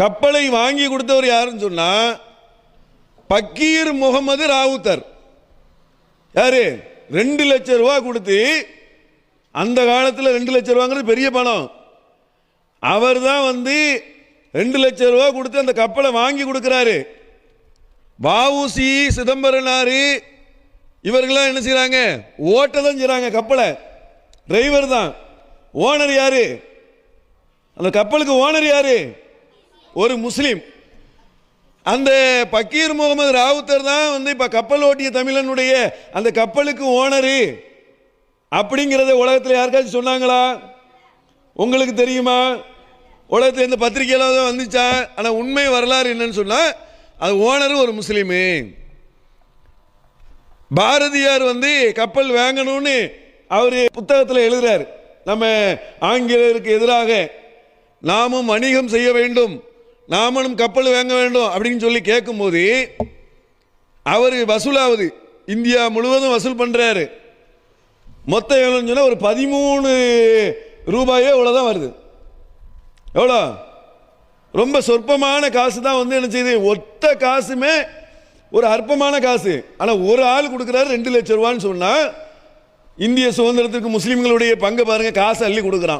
கப்பலை வாங்கி கொடுத்தவர் யாருன்னு சொன்னா பக்கீர் முகமது ராவுத்தர். யாரு? ரெண்டு லட்சம் ரூபா கொடுத்து அந்த காலத்தில் ரெண்டு லட்சம் ரூபாங்கிறது பெரிய பணம். அவர் தான் வந்து ரெண்டு லட்சம் ரூபா கொடுத்து அந்த கப்பலை வாங்கி கொடுக்குறாரு. வஉசி சிதம்பரனாரு இவர்கள்லாம் என்ன செய்கிறாங்க ஓட்ட தான் செய்கிறாங்க கப்பலை. டிரைவர் தான். ஓனர் யாரு? அந்த கப்பலுக்கு ஓனர் யாரு? ஒரு முஸ்லீம். அந்த பக்கீர் முகமது ராவுத்தர் தான் வந்து இப்போ கப்பல் ஓட்டிய தமிழனுடைய அந்த கப்பலுக்கு ஓனரு. அப்படிங்கிறத உலகத்தில் யாருக்காச்சும் சொன்னாங்களா? உங்களுக்கு தெரியுமா? உலகத்தில் இந்த பத்திரிகையில தான் வந்துச்சா? ஆனால் உண்மை வரலாறு என்னன்னு சொன்னால் அது ஓனரு ஒரு முஸ்லீமு. பாரதியார் வந்து கப்பல் வாங்கணும்னு அவர் புத்தகத்தில் எழுதுறாரு. நம்ம ஆங்கிலேயருக்கு எதிராக நாமும் வணிகம் செய்ய வேண்டும். நாமளும் கப்பல் வாங்க வேண்டும் அப்படின்னு சொல்லி கேட்கும்போது அவர் வசூலாவது இந்தியா முழுவதும் வசூல் பண்ணுறாரு மொத்தம் எவ்வளோன்னு சொன்னால் ஒரு பதிமூணு ரூபாயோ இவ்வளோ தான் வருது. எவ்வளோ? ரொம்ப சொற்பமான காசு தான் வந்து என்ன செய்யுது? ஒத்த காசுமே ஒரு அற்பமான காசு. ஆனால் ஒரு ஆள் கொடுக்குறாரு ரெண்டு லட்சம் ரூபான்னு சொன்னால் இந்திய சுதந்திரத்துக்கு முஸ்லீம்களுடைய பங்கு பாருங்க காசு அள்ளி கொடுக்குறான்.